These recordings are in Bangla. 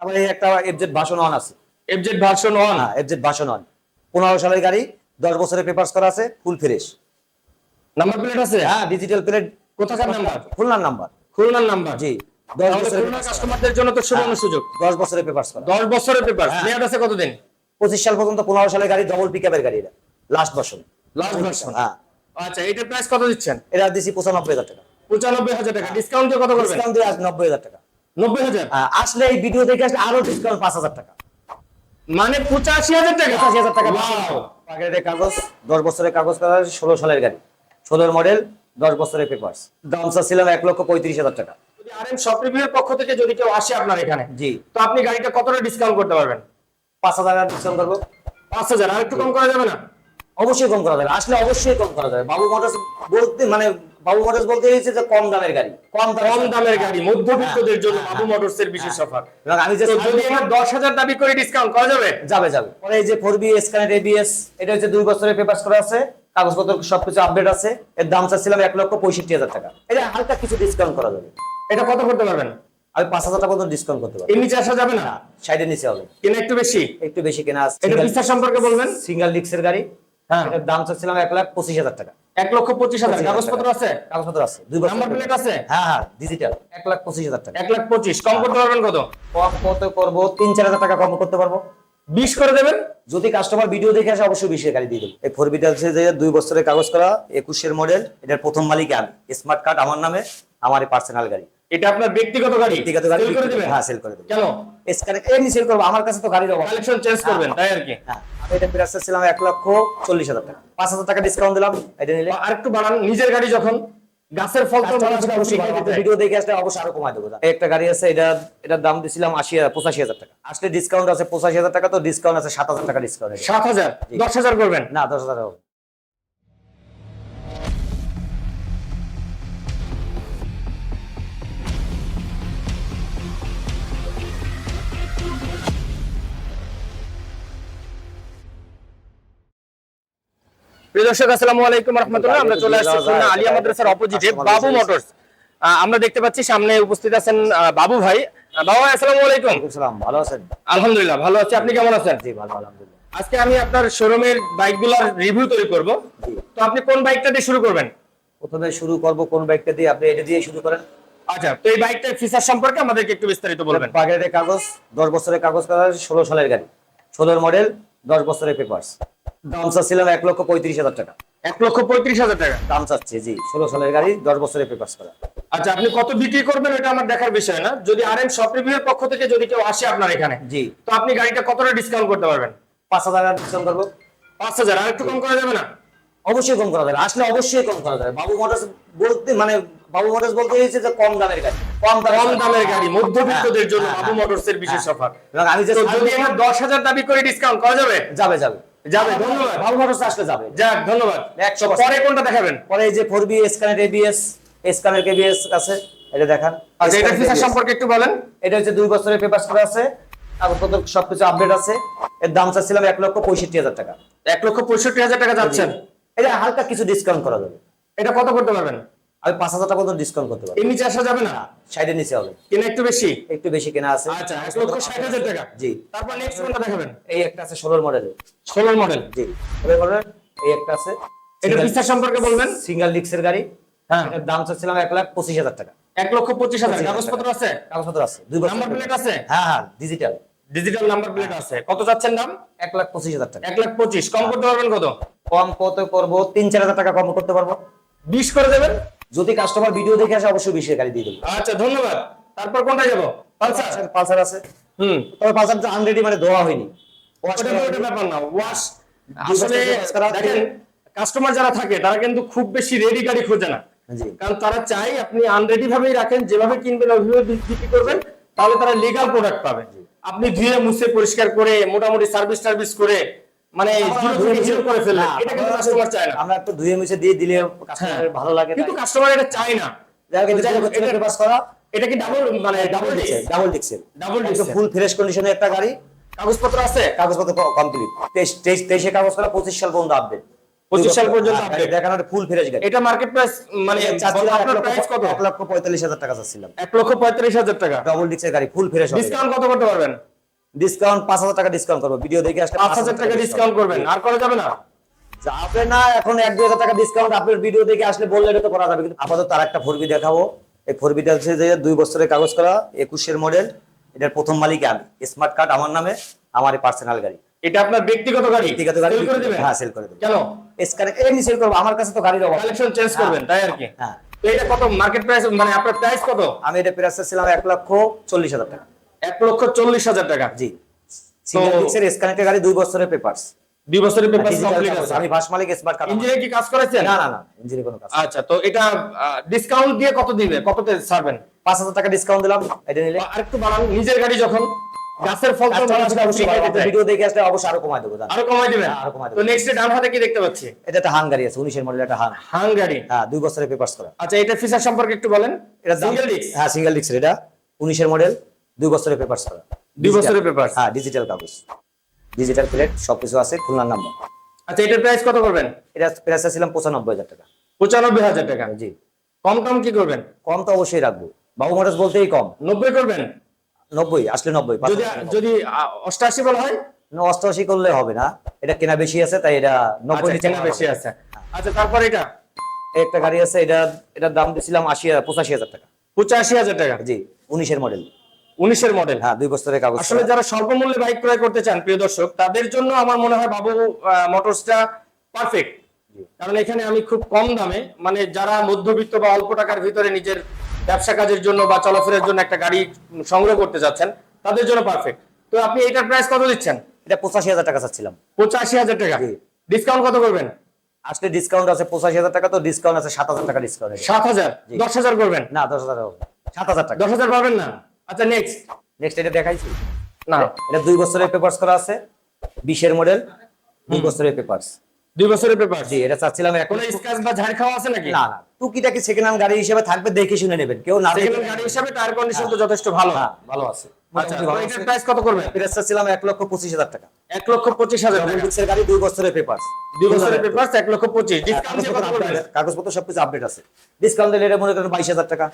তারপরে একটা এফজেড ভাষণ ওয়ান আছে। এফজেড ভার্সন ওয়ান হ্যাঁ এফজেড ভাষণ ওয়ান পনেরো সালের গাড়ি দশ বছরের পেপার্স করা আছে ফুল ফ্রেশ নাম্বার প্লেট আছে? হ্যাঁ ডিজিটাল প্লেট কোথাকার নাম্বার খুলনার নাম্বার খুলনার নাম্বার জি দশ বছরের কাস্টমারদের জন্য তো সুবর্ণ সুযোগ। দশ বছরের পেপার্স করা। দশ বছরের পেপার হ্যাঁ। মেয়াদ আছে কতদিন? পঁচিশ সাল পর্যন্ত পনেরো সালের গাড়ি ডবল পিক আপের গাড়ি এটা। লাস্ট ভার্সন লাস্ট ভার্সন হ্যাঁ। আচ্ছা এটার প্রাইস কত দিচ্ছেন? এটা দিছি পঁচানব্বই হাজার টাকা। পঁচানব্বই হাজার টাকা। ডিসকাউন্ট দিয়ে কত করবেন? ডিসকাউন্ট দিয়ে আজ নব্বই হাজার টাকা। নব্বই হাজার। আসলে এই ভিডিও দেখে আসলে আরও ডিসকাউন্ট পাঁচ হাজার টাকা। মানে পঁচাশি হাজার টাকা পঁচাশি হাজার টাকা! কাগজ দশ বছরের কাগজ ষোলো সালের গাড়ি। ষোলোর মডেল দশ বছরের পেপার্স দাম ছিল এক লক্ষ পঁয়ত্রিশ হাজার টাকা। যদি শপ রিভিউর পক্ষ থেকে যদি কেউ আসে আপনার এখানে জি। তো আপনি গাড়িটা কতটা ডিসকাউন্ট করতে পারবেন? পাঁচ হাজার ডিসকাউন্ট করব। পাঁচ হাজার আর একটু কম করা যাবে না? অবশ্যই কম করা যাবে আসলে অবশ্যই কম করা যাবে। বাবু মোটরস বলতে মানে বাবু মোটরস বলতে যে কম দামের গাড়ি কম কম দামের গাড়ি মধ্যবিত্তদের জন্য হ্যাঁ, বাবু মোটরস এর বিশেষ অফার। এবং আমি যে যদি আমার দাবি করে ডিসকাউন্ট করা যাবে? যাবে যাবে। পরে এই যে এবিএস এটা হচ্ছে দুই বছরের পেপার করা আছে কাগজপত্র সবকিছু আপডেট আছে। এর দাম চাচ্ছিলাম এক লক্ষ পঁয়ষট্টি হাজার টাকা। এটা হালকা কিছু ডিসকাউন্ট করা যাবে। এটা কত করতে পারবেন? আমি পাঁচ হাজার টাকা পর্যন্ত ডিসকাউন্ট করতে পারব। এর নিচে আসা যাবে না? সাইডের নিচে হবে। কিনা একটু বেশি? একটু বেশি কেনা আছে। এটা সম্পর্কে বলবেন? সিঙ্গেল ডিক্সের গাড়ি। হ্যাঁ এটার দাম চাচ্ছিলাম এক লাখ পঁচিশ হাজার টাকা। এক লক্ষ পঁচিশ হাজার। কাগজপত্র আছে? কাগজপত্র আছে। দুই বছর নাম্বার প্লেট আছে? হ্যাঁ হ্যাঁ ডিজিটাল এক লাখ পঁচিশ হাজার টাকা। এক লাখ পঁচিশ। কম করতে পারবেন কত? কম কত করব তিন চার হাজার টাকা কম করতে পারব। বিশ করে দেবেন? যদি কাস্টমার ভিডিও দেখে আসে অবশ্যই বিশের গাড়ি দিয়ে দেবো। এই ফোর বিটা হচ্ছে যে দুই বছরের কাগজ করা একুশের মডেল এটার প্রথম মালিক আমি। স্মার্ট কার্ড আমার নামে আমার পার্সোনাল গাড়ি। এটা আপনার ব্যক্তিগত গাড়ি। ব্যক্তিগত গাড়ি করে দেবেন? হ্যাঁ সেল করে দেবো কেন? এমনি সেল করব আমার কাছে তো গাড়ির অভাব। কালেকশন চেঞ্জ করবেন তাই আর কি? হ্যাঁ এটা ছিলাম এক লক্ষ চল্লিশ হাজার টাকা। পাঁচ হাজার টাকা ডিসকাউন্ট দিলাম এটা নিলে। আর একটু বাড়ান নিজের গাড়ি যখন গাছের ফল তো। ভিডিও দেখে আসলে অবশ্যই আরও কমাই দেবো একটা গাড়ি আছে এটা এটার দাম দিছিলাম আশি হাজার পঁচাশি হাজার টাকা। আসলে ডিসকাউন্ট আছে পঁচাশি হাজার টাকা তো ডিসকাউন্ট আছে সাত হাজার টাকা ডিসকাউন্ট সাত হাজার? দশ হাজার করবেন? না দশ হাজার দর্শক আসসালামু আলাইকুম রহমতুল্লাহ। আমরা চলে আসছি খুলনা আলিয়া মাদ্রাসার অপোজিটে বাবু মোটরস আমরা দেখতে পাচ্ছি সামনে উপস্থিত আছেন বাবু ভাই। বাবু ভাই আসসালামু আলাইকুম। ভালো আছেন? আলহামদুলিল্লাহ ভালো আছি। আপনি কেমন আছেন? জি ভালো আলহামদুলিল্লাহ। আজকে আমি আপনার শোরুমের বাইকগুলোর রিভিউ তৈরি করব। তো আপনি কোন বাইকটা দিয়ে শুরু করবেন? প্রথমে শুরু করব কোন বাইকটা দিয়ে? আপনি এটা দিয়ে শুরু করেন। আচ্ছা তো এই বাইকটার ফিচার সম্পর্কে আমাদেরকে একটু বিস্তারিত বলবেন। পাকেটের কাগজ দশ বছরের কাগজ করা আছে ষোলো সালের গাড়ি। ষোলোর মডেল দশ বছরের পেপার্স দাম চাচ্ছিলাম এক লক্ষ পঁয়ত্রিশ হাজার টাকা। এক লক্ষ পঁয়ত্রিশ হাজার টাকা? দাম চাচ্ছে জি ষোলো সালের গাড়ি দশ বছরের পেপার্স করা। আচ্ছা আপনি কত বিক্রি করবেন এটা আমার দেখার বিষয় না। যদি আর এম শপ রিভিউর পক্ষ থেকে যদি কেউ আসে আপনার এখানে জি। তো আপনি গাড়িটা কতটা ডিসকাউন্ট করতে পারবেন? পাঁচ হাজার টাকা ডিসকাউন্ট করব। পাঁচ হাজার আর একটু কম করা যাবে না? অবশ্যই কম করা যাবে আসলে অবশ্যই কম করা যাবে। বাবু মোটরস বলতে মানে বাবু মোটরস বলতে হয়েছে যে কম দামের গাড়ি কম কম দামের গাড়ি মধ্যবিত্তদের জন্য হ্যাঁ, বাবু হ্যাঁ, মোটরস এর বিশেষ হ্যাঁ। অফার। আমি যে যদি আমার দশ হাজার দাবি করে ডিসকাউন্ট করা যাবে? যাবে যাবে। যাবে ধন্যবাদ। বাবু মোটরস আসলে যাবে। যাক ধন্যবাদ। একশো পরে কোনটা দেখাবেন? পরে এই যে ফোর বি স্ক্যানের এবিএস স্ক্যানের এবিএস আছে এটা দেখান। আচ্ছা এটা ফিচার সম্পর্কে একটু বলেন। এটা হচ্ছে দুই বছরের পেপার করা আছে। কাগজপত্র সবকিছু আপডেট আছে। এর দাম চাচ্ছিলাম এক লক্ষ পঁয়ষট্টি হাজার টাকা। এক লক্ষ পঁয়ষট্টি হাজার টাকা যাচ্ছেন। এটা হালকা কিছু ডিসকাউন্ট করা যাবে। এটা কত করতে পারবেন? আমি পাঁচ হাজার টাকা পর্যন্ত ডিসকাউন্ট করতে পারব। নিচে আসা যাবে না? সাইডের নিচে হবে। কিনা একটু বেশি? একটু বেশি কেনা আছে। আচ্ছা এক লক্ষ ষাট হাজার টাকা। জি। তারপর নেক্সট কোনটা দেখাবেন? এই একটা আছে ষোলোর মডেলের ষোলোর মডেল জি। মডেল এই একটা আছে। এটা ফিচার সম্পর্কে বলবেন? সিঙ্গেল গাড়ি। হ্যাঁ। এটার দাম চাচ্ছিলাম এক লাখ পঁচিশ হাজার টাকা। এক লক্ষ পঁচিশ হাজার। কাগজপত্র আছে? কাগজপত্র আছে। দুই বছর নাম্বার প্লেট আছে? হ্যাঁ হ্যাঁ ডিজিটাল ডিজিটাল নাম্বার প্লেট আছে। কত যাচ্ছেন দাম? এক লাখ পঁচিশ হাজার টাকা। এক লাখ পঁচিশ। কম করতে পারবেন কত? কম কত করব তিন চার হাজার টাকা কম করতে পারব। বিশ করে দেবেন? যদি কাস্টমার ভিডিও দেখে আসে অবশ্যই বিশের গাড়ি দিয়ে দেবো। আচ্ছা ধন্যবাদ। তারপর কোনটা যাব? পালসার? পালসার আছে। হুম। তবে পালসারটা আনরেডি মানে ধোয়া হয়নি। ওটা ওটা ব্যাপার না। ওয়াশ আসলে wash করা দেখেন কাস্টমার যারা থাকে তারা কিন্তু খুব বেশি রেডি গাড়ি খোঁজে না। কারণ তারা চাই আপনি আনরেডি ভাবেই রাখেন যেভাবে কিনবেন ওইভাবে বিক্রি করবেন তাহলে তারা লিগাল প্রোডাক্ট পাবে। আপনি ধুয়ে মুছে পরিষ্কার করে মোটামুটি সার্ভিস টার্ভিস করে মানে করে ফেললেন এটা কিন্তু কাস্টমার চায় না। আমরা একটু ধুয়ে মুছে দিয়ে দিলে কাস্টমারের ভালো লাগে কিন্তু কাস্টমার এটা চায় না। যাই হোক, যাই হোক, এটা এটা- করা। এটা কি ডাবল মানে ডাবল ডিক্স ডাবল ডিক্সেল ডাবল ডিক্স ফুল ফ্রেশ কন্ডিশনের একটা গাড়ি। কাগজপত্র আছে? কাগজপত্র কমপ্লিট তেইশ তেইশ তেইশে কাগজ করা পঁচিশ সাল পর্যন্ত আপডেট পঁচিশ সাল পর্যন্ত হ্যাঁ। দেখানোর ফুল ফ্রেশ গাড়ি। এটা মার্কেট প্রাইস মানে আপনার প্রাইস কত? এক লক্ষ পঁয়তাল্লিশ হাজার টাকা চাচ্ছিলাম। এক লক্ষ পঁয়ত্রিশ হাজার টাকা। ডবল ডিক্সের গাড়ি ফুল ফ্রেশ ডিসকাউন্ট কত করতে পারবেন? ডিসকাউন্ট পাঁচ হাজার টাকা ডিসকাউন্ট করব। ভিডিও দেখে আসলে পাঁচ হাজার টাকা ডিসকাউন্ট করবেন আর করা যাবে না। যাবে না এখন এক দুই হাজার টাকা ডিসকাউন্ট আপনার ভিডিও দেখে আসলে বললে এটা তো করা যাবে। কিন্তু আপাতত তার একটা ফোরবি দেখাবো। এই ফোরবিটা হচ্ছে যে দুই বছরের কাগজ করা একুশের মডেল এটার প্রথম মালিক আমি। স্মার্ট কার্ড আমার নামে আমার পার্সোনাল গাড়ি। এটা আপনার ব্যক্তিগত গাড়ি? ব্যক্তিগত গাড়ি করে দিবেন? হ্যাঁ সেল করে দেবো। কেন? স্ক্যানে এমনি সেল করব। আমার কাছে তো গাড়ির অভাব। কালেকশন চেঞ্জ করবেন তাই আর কি? হ্যাঁ। তো এটা কত? মার্কেট প্রাইস মানে আপনার প্রাইস কত? আমি এটা প্রাইস ছিলাম এক লক্ষ চল্লিশ হাজার টাকা। এক লক্ষ চল্লিশ হাজার টাকা। জি। সিঙ্গেল গাড়ি দুই বছরের পেপারস দুই বছরের পেপার কমপ্লিট আছে। আমি ভাস মালিক স্মার্ট কার্ড ইঞ্জিনে কি কাজ করেছেন? না না না ইঞ্জিনে কোনো কাজ আচ্ছা তো এটা ডিসকাউন্ট দিয়ে কত দিবে? কততে ছাড়বেন? পাঁচ হাজার টাকা ডিসকাউন্ট দিলাম এটা নিলে। আরেকটু বাড়ান নিজের গাড়ি যখন গাছের ফল তো মানুষ। ভিডিও দেখে আসলে অবশ্যই আরও কমাই দেবো দাম। আরও কমাই দিবেন? হ্যাঁ, আরও কমাই তো নেক্সট ডান হাতে কি দেখতে পাচ্ছি? এটা একটা হাং গাড়ি আছে মডেল একটা হাং হাঙ্গারি হ্যাঁ দুই বছরের পেপারস করা। আচ্ছা এটা ফিচার সম্পর্কে একটু বলেন। এটা সিঙ্গেল ডিস্ক হ্যাঁ সিঙ্গেল ডিস্ক এটা উনিশের মডেল দুই বছরের পেপারস করা দুই বছরের papers? হ্যাঁ ডিজিটাল কাগজ ডিজিটাল প্লেট সবকিছু আছে খুলনার নাম্বার আচ্ছা এটার প্রাইস কত করবেন? এটা প্রাইস ছিলাম পঁচানব্বই হাজার টাকা। পঁচানব্বই হাজার টাকা? জি। কম কম কি করবেন? কম তো অবশ্যই রাখব। বাবু মোটরস বলতেই কম। নব্বই করবেন? নব্বই আসলে নব্বই যদি যদি অষ্টাশি বলা হয়? না, অষ্টআশি করলে হবে না। এটা কেনা বেশি আছে তাই এটা নব্বই আচ্ছা, কেনা বেশি আছে। আচ্ছা তারপর এটা? একটা গাড়ি আছে এটা এটার দাম দিয়েছিলাম আশি পঁচাশি হাজার টাকা। পঁচাশি হাজার টাকা? জি উনিশের মডেল উনিশের মডেল হ্যাঁ দুই বছরের কাগজ আসলে যারা স্বল্প মূল্যে বাইক ক্রয় করতে চান প্রিয় দর্শক তাদের জন্য আমার মনে হয় বাবু মোটরসটা পারফেক্ট কারণ এখানে আমি খুব কম দামে মানে যারা মধ্যবিত্ত বা অল্প টাকার ভিতরে নিজের ব্যবসা কাজের জন্য বা চলাফেরার জন্য একটা গাড়ি সংগ্রহ করতে যাচ্ছেন তাদের জন্য পারফেক্ট তো আপনি এটার প্রাইস কত দিচ্ছেন? এটা পঁচাশি হাজার টাকা চাচ্ছিলাম। পঁচাশি হাজার টাকা। ডিসকাউন্ট কত করবেন? আসলে ডিসকাউন্ট আছে পঁচাশি হাজার টাকা তো ডিসকাউন্ট আছে সাত হাজার টাকা ডিসকাউন্ট সাত হাজার? দশ হাজার করবেন? না দশ হাজার। সাত হাজার টাকা। দশ হাজার পাবেন না? আচ্ছা নেক্সট নেক্সট এটা দেখাইছি। না। এটা দুই বছরের পেপারস করা আছে বিশের মডেল দুই বছরের পেপারস দুই বছরের পেপার জি এটা চাচ্ছিলাম এখন। স্ক্যাচ স্ক্র্যাচ বা ঝাড় খাওয়া আছে নাকি? না না। টুকিটাকি সেকেন্ড হ্যান্ড গাড়ি হিসেবে থাকবে দেখে শুনে নেবেন। কেউ না সেকেন্ড হ্যান্ড গাড়ি হিসেবে টায়ার কন্ডিশন তো যথেষ্ট ভালো। হ্যাঁ ভালো আছে। আচ্ছা মোটামুটি ভালো এটার আছে। প্রাইস কত করবেন? প্রাইস চাচ্ছিলাম এক লক্ষ পঁচিশ হাজার টাকা। এক লক্ষ পঁচিশ হাজার ডিক্সের গাড়ি দুই বছরের পেপারস দুই বছরের পেপার এক লক্ষ পঁচিশ। ডিসকাউন্ট দিয়ে কত করবেন? কাগজপত্র সবকিছু আপডেট আছে। ডিসকাউন্ট দিলে এটা মনে করেন বাইশ হাজার টাকা।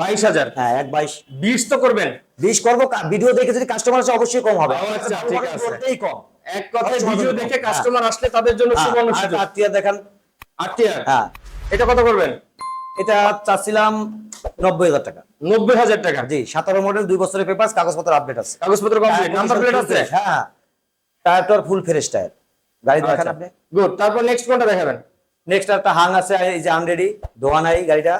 বাইশ হাজার? হ্যাঁ এক বাইশ। বিশ তো করবেন? বিশ করব ভিডিও দেখে যদি কাস্টমার আছে অবশ্যই কম হবে। আচ্ছা, ঠিক আছে। কম। এক কথায় ভিডিও দেখে হ্যাঁ। কাস্টমার আসলে তাদের জন্য হ্যাঁ, সুবর্ণ সুযোগ। আত্মীয় দেখান। আটটিয়ার হ্যাঁ। এটা কত করবেন? এটা চাচ্ছিলাম নব্বই হাজার টাকা। নব্বই হাজার টাকা? জি সাতারো মডেল দুই বছরের পেপার কাগজপত্র আপডেট আছে। কাগজপত্র কমপ্লিট? নাম্বার প্লেট আছে? হ্যাঁ টায়ার ফুল ফ্রেশ টায়ার গাড়ি দেখান আপনি। গুড তারপর নেক্সট কোনটা দেখাবেন? নেক্সট একটা হাং আছে এই যে আনরেডি ধোয়া নাই গাড়িটা।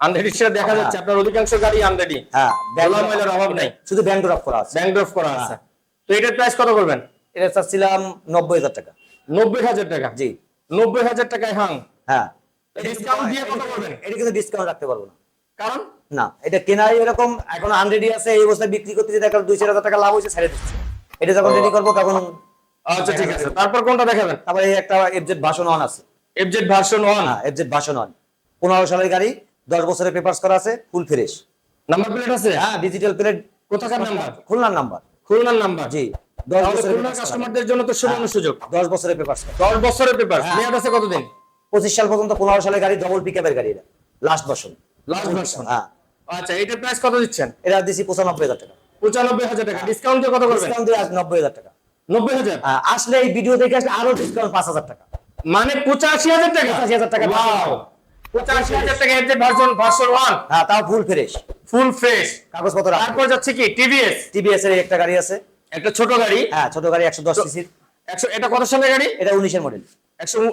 আনরেডি সেটা দেখা যাচ্ছে আপনার অধিকাংশ গাড়ি আনরেডি হ্যাঁ ময়লার অভাব নাই। শুধু ব্যাংক ড্রপ করা আছে। ব্যাংক ড্রপ করা আছে। তো এটার প্রাইস কত করবেন? এটা চাচ্ছিলাম নব্বই হাজার টাকা। নব্বই হাজার টাকা? জি। নব্বই হাজার টাকায় হাং হ্যাঁ। ডিসকাউন্ট দিয়ে কত করবেন এটা কিন্তু ডিসকাউন্ট রাখতে পারব না। কারণ? না এটা কেনাই এরকম এখন আনরেডি আছে এই অবস্থায় বিক্রি করতে যদি দুই চার হাজার টাকা লাভ হয়েছে ছেড়ে দিচ্ছে। এটা যখন রেডি করব তখন আচ্ছা ঠিক আছে। তারপর কোনটা দেখাবেন? তারপরে এই একটা এফজেড ভাষণ ওয়ান আছে। এফজেড ভার্সন ওয়ান হ্যাঁ এফজেড ভাষণ ওয়ান পনেরো সালের গাড়ি দশ বছরের পেপার্স করা আছে ফুল ফ্রেশ নাম্বার প্লেট আছে? হ্যাঁ ডিজিটাল প্লেট কোথাকার নাম্বার খুলনার নাম্বার খুলনার নাম্বার জি দশ বছরের। কাস্টমারদের জন্য তো সুবর্ণ সুযোগ। দশ বছরের পেপার্স দশ বছরের পেপার হ্যাঁ। মেয়াদ আছে কতদিন? পঁচিশ সাল পর্যন্ত পনেরো সালের গাড়ি ডবল পিক আপের গাড়ি এটা। লাস্ট বছর লাস্ট ভার্সন হ্যাঁ। আচ্ছা এটার প্রাইস কত দিচ্ছেন? এটা দিছি পঁচানব্বই হাজার টাকা। পঁচানব্বই হাজার টাকা। ডিসকাউন্ট দিয়ে কত করবেন? ডিসকাউন্ট দিয়ে নব্বই হাজার টাকা। নব্বই হাজার? হ্যাঁ, আসলে এই ভিডিও দেখে আসলে আরও ডিসকাউন্ট পাঁচ হাজার টাকা। মানে পঁচাশি হাজার টাকা? 85,000 টাকা। Wow! পঁচাশি হাজার টাকা এফজেড ভার্সন ভার্সন ওয়ান হ্যাঁ তাও ফুল ফ্রেশ ফুল ফ্রেশ কাগজপত্র তারপর যাচ্ছে কি? টিভিএস টিভিএস এর একটা গাড়ি আছে। একটা ছোট গাড়ি। হ্যাঁ ছোট গাড়ি একশো দশ সিসির। একশো এটা কত সালের গাড়ি? এটা উনিশের মডেল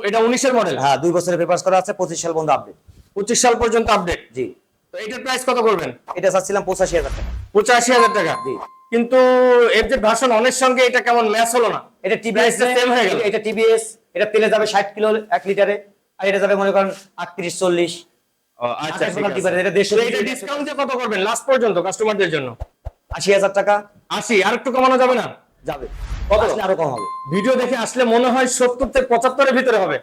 এটা উনিশের মডেল হ্যাঁ দুই বছরের পেপার্স করা আছে পঁচিশ সাল পর্যন্ত আপডেট পঁচিশ সাল পর্যন্ত আপডেট জি। তো এটার প্রাইস কত করবেন? এটা চাচ্ছিলাম পঁচাশি হাজার টাকা। পঁচাশি হাজার টাকা? জি। কিন্তু এফজেড ভার্সন অনের সঙ্গে এটা কেমন ম্যাচ হলো না? এটা হয়ে গেল। এটা টিভিএস এটা তেলে যাবে ষাট কিলো এক লিটারে আর এটা যাবে মনে করেন আটত্রিশ চল্লিশ। আচ্ছা আঠাশ এটা এটা ডিসকাউন্ট দিয়ে কত করবেন লাস্ট পর্যন্ত কাস্টমারদের জন্য? আশি হাজার টাকা। আশি আর একটু কমানো যাবে না? যাবে। কত? আরও কম হবে। ভিডিও দেখে আসলে মনে হয় সত্তর থেকে পঁচাত্তরের ভিতরে হবে।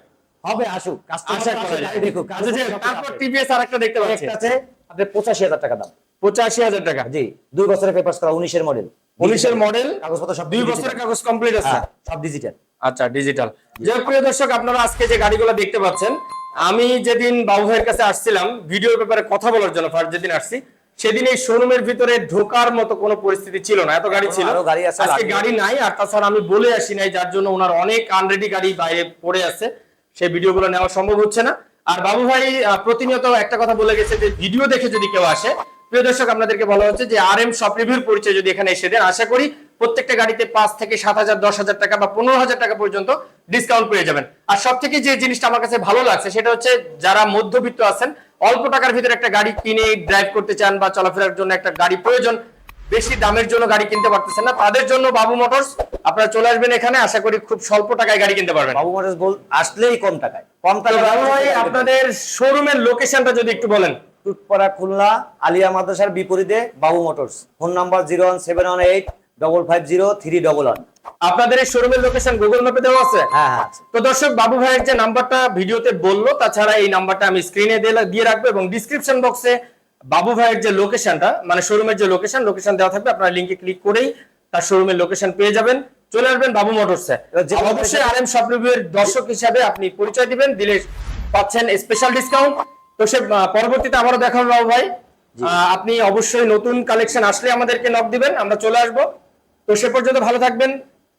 হবে আসুক। আশা করা যায়। দেখুক তারপর টিভিএস আর একটা দেখতে পাচ্ছি। আছে আপনার পঁচাশি হাজার টাকা দাম। পঁচাশি হাজার টাকা। জি দুই বছরের পেপার্স করা উনিশের মডেল উনিশের মডেল কাগজপত্র সব দুই বছরের কাগজ কমপ্লিট আছে। হ্যাঁ সব ডিজিটাল আচ্ছা ডিজিটাল যে প্রিয় দর্শক আপনারা আজকে যে গাড়িগুলো দেখতে পাচ্ছেন আমি যেদিন বাবু ভাইয়ের কাছে আসছিলাম ভিডিওর ব্যাপারে কথা বলার জন্য ফার্স্ট যেদিন আসছি সেদিন এই শোরুমের ভিতরে ঢোকার মতো কোনো পরিস্থিতি ছিল না। এত গাড়ি ছিল। গাড়ি আজকে গাড়ি নাই আর তাছাড়া আমি বলে আসি নাই যার জন্য ওনার অনেক আনরেডি গাড়ি বাইরে পড়ে আছে। সেই ভিডিওগুলো নেওয়া সম্ভব হচ্ছে না। আর বাবু ভাই প্রতিনিয়ত একটা কথা বলে গেছে যে ভিডিও দেখে যদি কেউ আসে প্রিয় দর্শক আপনাদেরকে বলা হচ্ছে যে আর এম শপ রিভিউর পরিচয় যদি এখানে এসে দেন আশা করি প্রত্যেকটা গাড়িতে পাঁচ থেকে সাত হাজার দশ হাজার টাকা বা পনেরো হাজার টাকা পর্যন্ত ডিসকাউন্ট পেয়ে যাবেন। আর সব থেকে যে জিনিসটা আমার কাছে ভালো লাগছে সেটা হচ্ছে যারা মধ্যবিত্ত আছেন অল্প টাকার ভিতরে একটা গাড়ি কিনে ড্রাইভ করতে চান বা চলাফেরার জন্য একটা গাড়ি প্রয়োজন বেশি দামের জন্য গাড়ি কিনতে পারতেছেন না। তাদের জন্য বাবু মোটরস আপনারা চলে আসবেন এখানে আশা করি খুব স্বল্প টাকায় গাড়ি কিনতে পারবেন। বাবু মোটরস বল আসলেই কম টাকায়। কম টাকায় ভাই আপনাদের শোরুমের লোকেশনটা যদি একটু বলেন। টুটপাড়া খুলনা আলিয়া মাদ্রাসার বিপরীতে Babu motors. Phone number zero one seven one eight double five zero three double one. আপনাদের এই শোরুমের লোকেশন গুগল ম্যাপে দেওয়া আছে? হ্যাঁ হ্যাঁ। তো দর্শক বাবু ভাইয়ের যে নাম্বারটা ভিডিওতে বলল তাছাড়া এই নাম্বারটা আমি স্ক্রিনে দিয়ে রাখব এবং ডিসক্রিপশন বক্সে বাবু ভাইয়ের যে লোকেশনটা মানে শোরুমের যে লোকেশন লোকেশন দেওয়া থাকবে। আপনারা লিঙ্কে ক্লিক করেই তার শোরুমের লোকেশন পেয়ে যাবেন। চলে আসবেন বাবু মোটরসে অবশ্যই আর এম শপ রিভিউয়ের দর্শক হিসাবে আপনি পরিচয় দিবেন দিলে পাচ্ছেন স্পেশাল ডিসকাউন্ট তো সে পরবর্তীতে আবারও দেখা হবে বাবু ভাই। আহ, আপনি অবশ্যই নতুন কালেকশন আসলে আমাদেরকে নক দিবেন আমরা চলে আসব। তো সে পর্যন্ত ভালো থাকবেন।